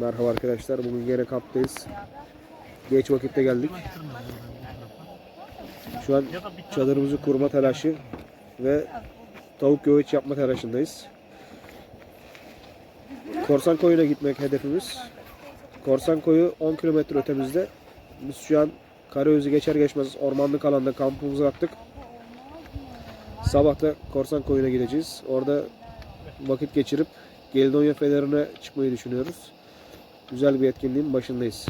Merhaba arkadaşlar. Bugün yine kamptayız. Geç vakitte geldik. Şu an çadırımızı kurma telaşı ve tavuk göğüç yapma telaşındayız. Korsan koyuna gitmek hedefimiz. Korsan koyu 10 kilometre ötemizde. Biz şu an Karaözü geçer geçmez ormanlık alanda kampımızı attık. Sabah da Korsan koyuna gideceğiz. Orada vakit geçirip Gelidonya Feneri'ne çıkmayı düşünüyoruz. Güzel bir etkinliğin başındayız.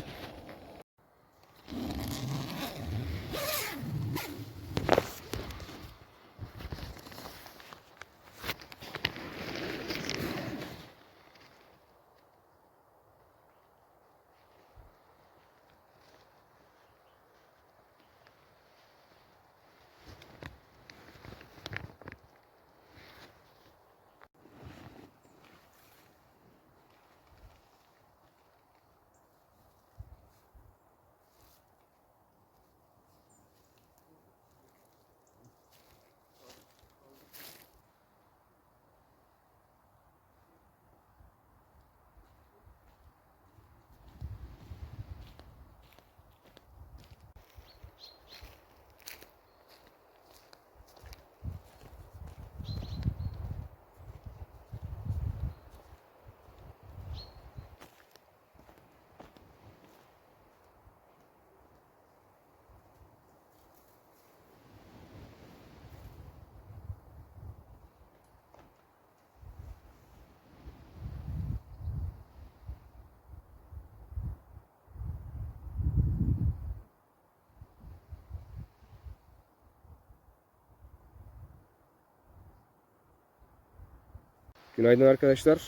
Günaydın arkadaşlar.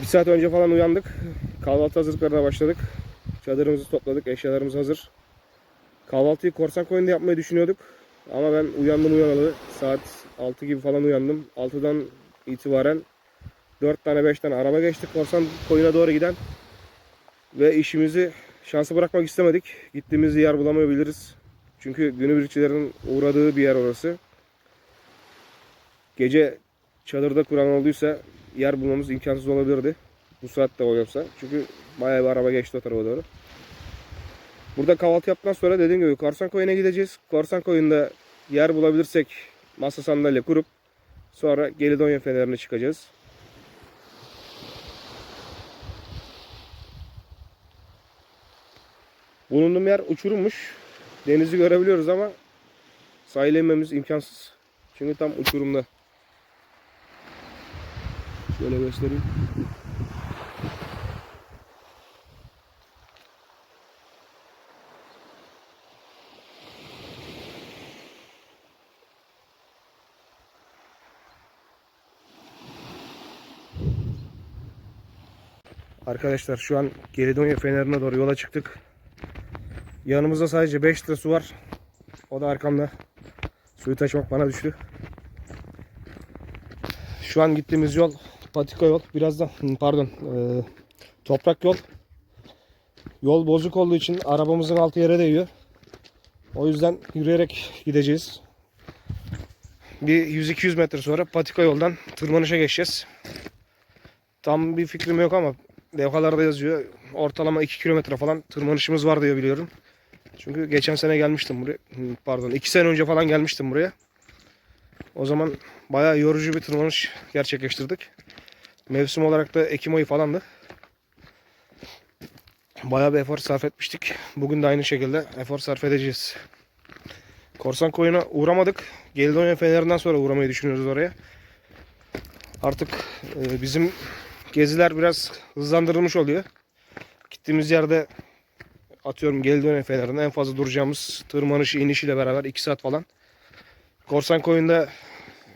Bir saat önce falan uyandık. Kahvaltı hazırlıklarına başladık. Çadırımızı topladık. Eşyalarımız hazır. Kahvaltıyı korsan koyunda yapmayı düşünüyorduk. Ama ben uyandım uyanalı. Saat 6 gibi falan uyandım. 6'dan itibaren 4 tane 5 tane araba geçtik korsan koyuna doğru giden. Ve işimizi şansı bırakmak istemedik. Gittiğimiz yer bulamayabiliriz. Çünkü günübirlikçilerin uğradığı bir yer orası. Gece çadırda kuran olduysa yer bulmamız imkansız olabilirdi. Bu saatte oluyorsa. Çünkü bayağı bir araba geçti o tarafa doğru. Burada kahvaltı yaptıktan sonra dediğim gibi Korsan Koyun'a gideceğiz. Korsan Koyun'da yer bulabilirsek masa sandalye kurup sonra Gelidonya Feneri'ne çıkacağız. Bulunduğum yer uçurummuş. Denizi görebiliyoruz ama sahile imkansız. Çünkü tam uçurumda. Şöyle göstereyim. Arkadaşlar şu an Gelidonya Feneri'ne doğru yola çıktık. Yanımızda sadece 5 litre su var. O da arkamda. Suyu taşımak bana düştü. Şu an gittiğimiz yol patika yol. Birazdan pardon e, toprak yol. Yol bozuk olduğu için arabamızın altı yere değiyor. O yüzden yürüyerek gideceğiz. Bir 100-200 metre sonra patika yoldan tırmanışa geçeceğiz. Tam bir fikrim yok ama levhalarda yazıyor. Ortalama 2 kilometre falan tırmanışımız var diye biliyorum. Çünkü geçen sene gelmiştim buraya. Pardon 2 sene önce falan gelmiştim buraya. O zaman bayağı yorucu bir tırmanış gerçekleştirdik. Mevsim olarak da Ekim ayı falandı. Bayağı bir efor sarf etmiştik. Bugün de aynı şekilde efor sarf edeceğiz. Korsan koyuna uğramadık. Gelidonya Feneri'nden sonra uğramayı düşünüyoruz oraya. Artık e, bizim geziler biraz hızlandırılmış oluyor. Gittiğimiz yerde atıyorum Gelidonya Feneri'nin en fazla duracağımız tırmanışı inişiyle beraber 2 saat falan. Korsan koyunda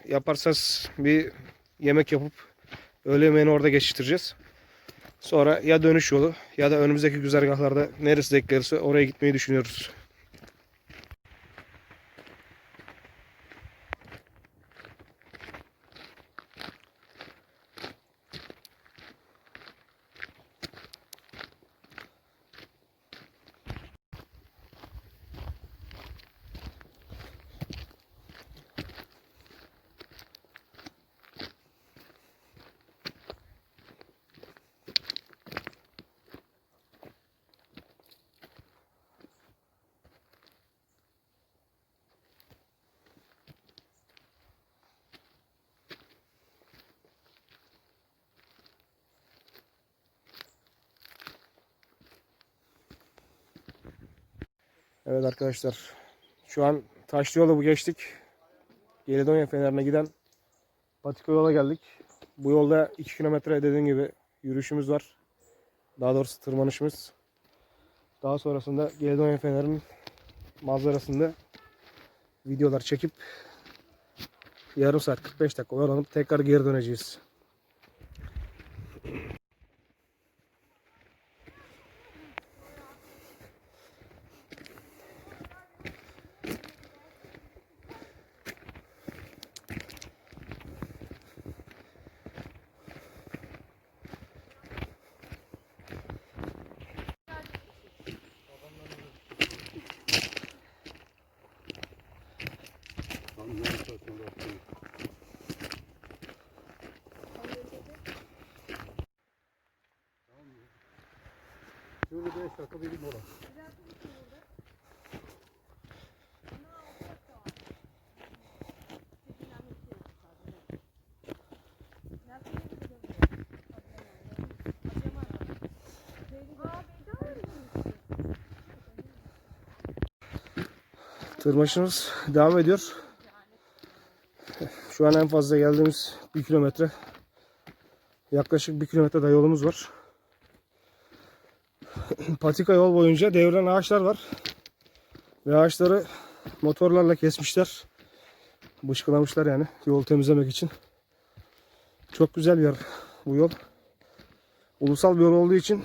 yaparsanız bir yemek yapıp öğle yemeğini orada geçiştireceğiz. Sonra ya dönüş yolu ya da önümüzdeki güzergahlarda neresi denk gelirse oraya gitmeyi düşünüyoruz. Evet arkadaşlar. Şu an taşlı yolu bu geçtik. Gelidonya Fener'ine giden patika yola geldik. Bu yolda 2 kilometre dediğim gibi yürüyüşümüz var. Daha doğrusu tırmanışımız. Daha sonrasında Gelidonya Fener'in manzarasında videolar çekip yarım saat 45 dakika oyalanıp tekrar geri döneceğiz. Şöyle 5 dakika bir mola. Tırmanışımız devam ediyor. Şu an en fazla geldiğimiz 1 kilometre. Yaklaşık 1 kilometre daha yolumuz var. Patika yol boyunca devrilen ağaçlar var. Ve ağaçları motorlarla kesmişler. Bışkılamışlar yani yolu temizlemek için. Çok güzel bir yer bu yol. Ulusal bir yol olduğu için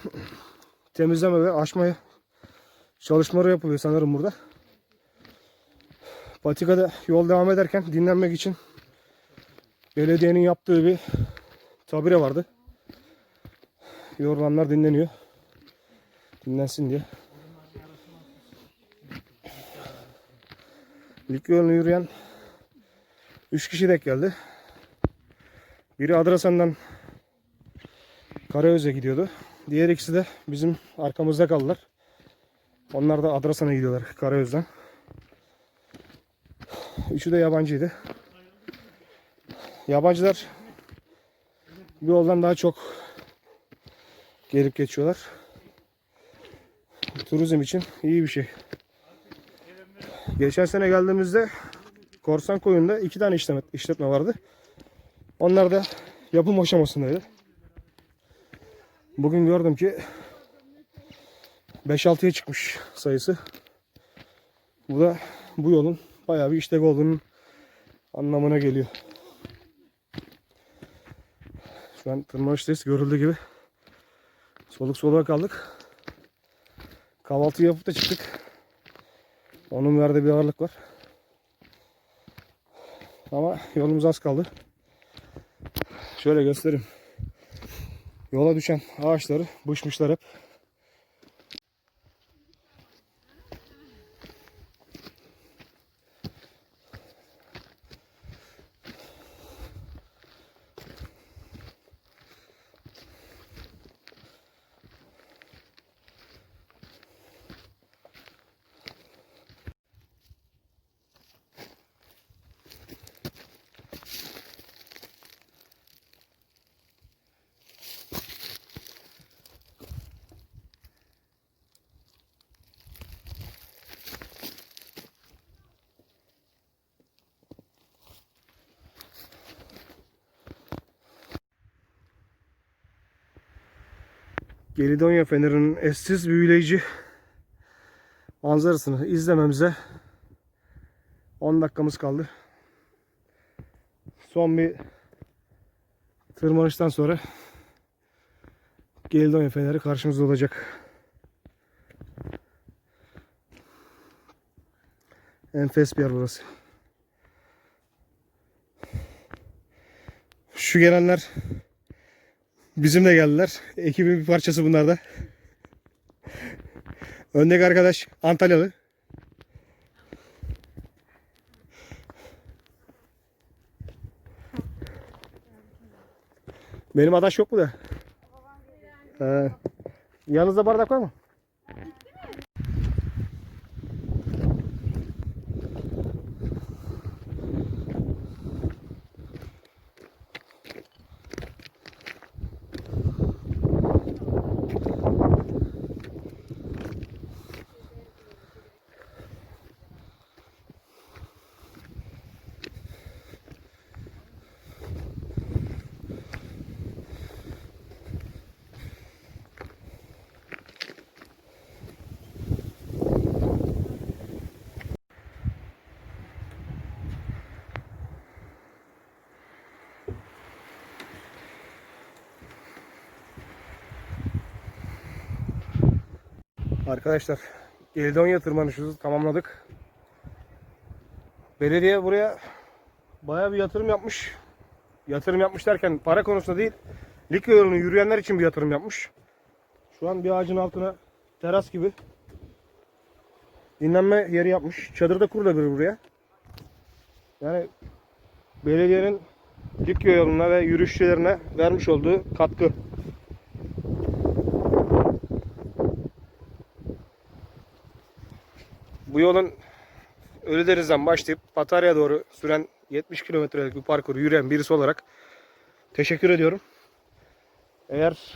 temizleme ve aşma çalışmaları yapılıyor sanırım burada. Patika'da yol devam ederken dinlenmek için belediyenin yaptığı bir tabire vardı. Yorulanlar dinleniyor. Dinlensin diye. İlk yolunu yürüyen 3 kişi denk geldi. Biri Adrasan'dan Karayöz'e gidiyordu. Diğer ikisi de bizim arkamızda kaldılar. Onlar da Adrasan'a gidiyorlar Karayöz'den. Üçü de yabancıydı. Yabancılar bir yoldan daha çok gelip geçiyorlar. Turizm için iyi bir şey. Geçen sene geldiğimizde Korsan Koyun'da iki tane işletme, işletme vardı. Onlar da yapım aşamasındaydı. Bugün gördüm ki 5-6'ya çıkmış sayısı. Bu da bu yolun bayağı bir işlevi olduğunun anlamına geliyor. Şu an tırmanıştayız. Görüldüğü gibi soluk soluğa kaldık. Kahvaltı yapıp da çıktık. Onun verdiği bir ağırlık var. Ama yolumuz az kaldı. Şöyle göstereyim. Yola düşen ağaçları bışmışlar hep. Gelidonya Fener'in eşsiz büyüleyici manzarasını izlememize 10 dakikamız kaldı. Son bir tırmanıştan sonra Gelidonya Feneri karşımızda olacak. Enfes bir yer burası. Şu gelenler Bizimle geldiler. Ekibin bir parçası bunlar da. Öndeki arkadaş Antalyalı. Benim adaş yok mu da? He. Yanınızda bardak var mı? Arkadaşlar Gelidonya tırmanışımızı tamamladık. Belediye buraya bayağı bir yatırım yapmış. Yatırım yapmış derken para konusunda değil, Likya yolunu yürüyenler için bir yatırım yapmış. Şu an bir ağacın altına teras gibi dinlenme yeri yapmış. Çadır da kurulabilir buraya. Yani belediyenin Likya yoluna ve yürüyüşçülerine vermiş olduğu katkı. Bu yolun Ölüdeniz'den başlayıp Patarya'ya doğru süren 70 kilometrelik bir parkuru yürüyen birisi olarak teşekkür ediyorum. Eğer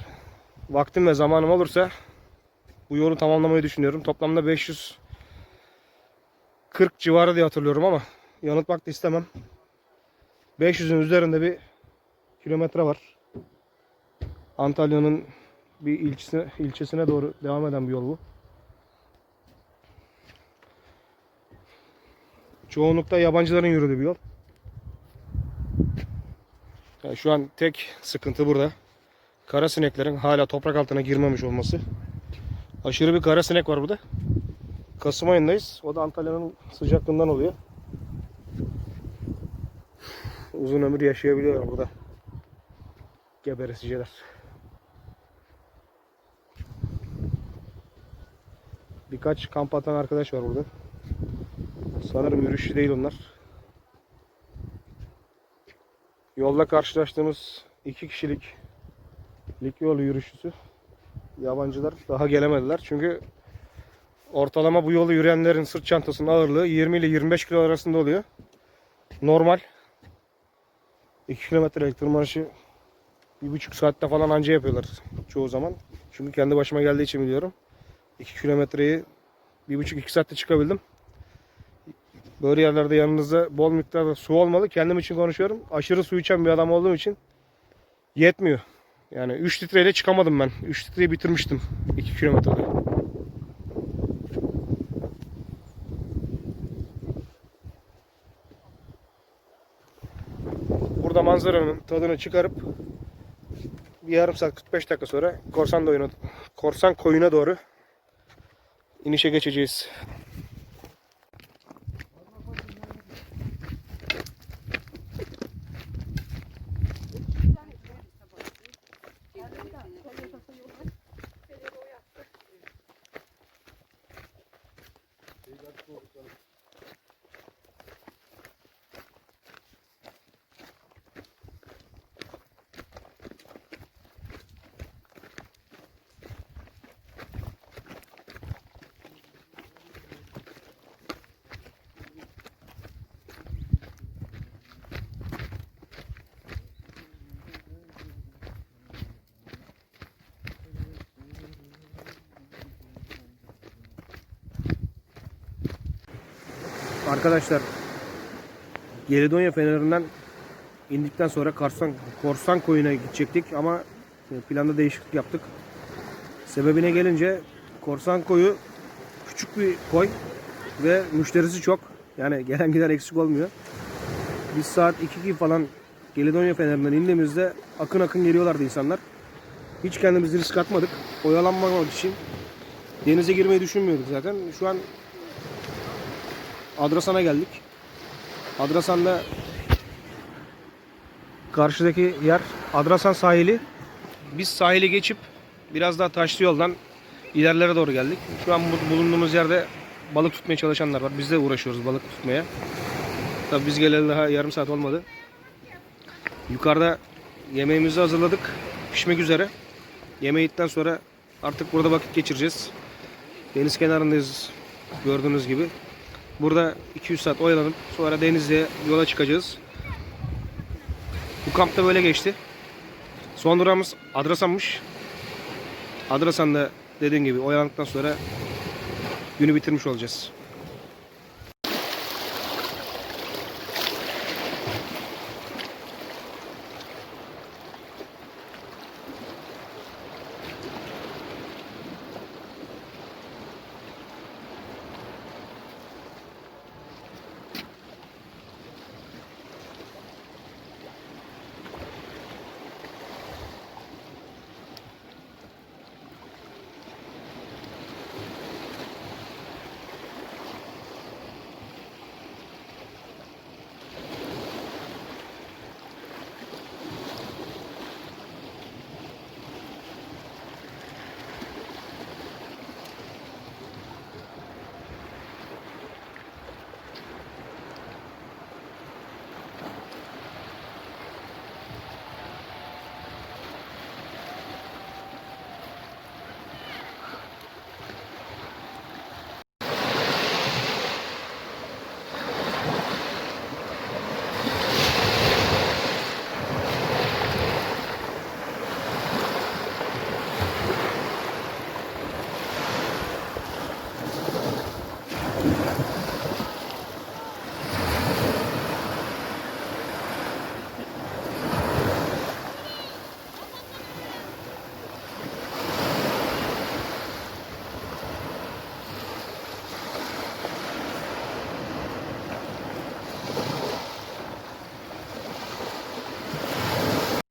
vaktim ve zamanım olursa bu yolu tamamlamayı düşünüyorum. Toplamda 540 civarı diye hatırlıyorum ama yanıltmak da istemem. 500'ün üzerinde bir kilometre var. Antalya'nın bir ilçesine, ilçesine doğru devam eden bir yol bu. Çoğunlukta yabancıların yürüdüğü bir yol. Yani şu an tek sıkıntı burada. Kara sineklerin hala toprak altına girmemiş olması. Aşırı bir kara sinek var burada. Kasım ayındayız. O da Antalya'nın sıcaklığından oluyor. Uzun ömür yaşayabiliyorlar burada. Geberesiciler. Birkaç kamp atan arkadaş var burada. Sanırım yürüyüşçü değil onlar. Yolda karşılaştığımız iki kişilik lig yolu yürüyüşçüsü yabancılar daha gelemediler. Çünkü ortalama bu yolu yürüyenlerin sırt çantasının ağırlığı 20 ile 25 kilo arasında oluyor. Normal 2 kilometrelik tırmanışı bir buçuk saatte falan anca yapıyorlar çoğu zaman. Çünkü kendi başıma geldiği için biliyorum. 2 kilometreyi bir buçuk iki saatte çıkabildim. Böyle yerlerde yanınızda bol miktarda su olmalı. Kendim için konuşuyorum. Aşırı su içen bir adam olduğum için yetmiyor. Yani 3 litreyle çıkamadım ben. 3 litreyi bitirmiştim 2 kilometrede. Burada manzaranın tadını çıkarıp bir yarım saat 45 dakika sonra korsan doyuna, korsan koyuna doğru inişe geçeceğiz. Arkadaşlar Gelidonya Feneri'nden indikten sonra Karsan, Korsan Koyu'na gidecektik ama planda değişiklik yaptık. Sebebine gelince Korsan Koyu küçük bir koy ve müşterisi çok. Yani gelen giden eksik olmuyor. Biz saat 2 gibi falan Gelidonya Feneri'nden indiğimizde akın akın geliyorlardı insanlar. Hiç kendimizi risk atmadık. Oyalanmamak için denize girmeyi düşünmüyorduk zaten. Şu an Adrasan'a geldik. Adrasan'da karşıdaki yer Adrasan sahili. Biz sahili geçip biraz daha taşlı yoldan ilerlere doğru geldik. Şu an bu- bulunduğumuz yerde balık tutmaya çalışanlar var. Biz de uğraşıyoruz balık tutmaya. Tabii biz geleli daha yarım saat olmadı. Yukarıda yemeğimizi hazırladık. Pişmek üzere. Yemeği yedikten sonra artık burada vakit geçireceğiz. Deniz kenarındayız gördüğünüz gibi. Burada 200 saat oyalanıp sonra Denizli'ye yola çıkacağız. Bu kamp da böyle geçti. Son durağımız Adrasan'mış. Adrasan'da dediğim gibi oyalandıktan sonra günü bitirmiş olacağız.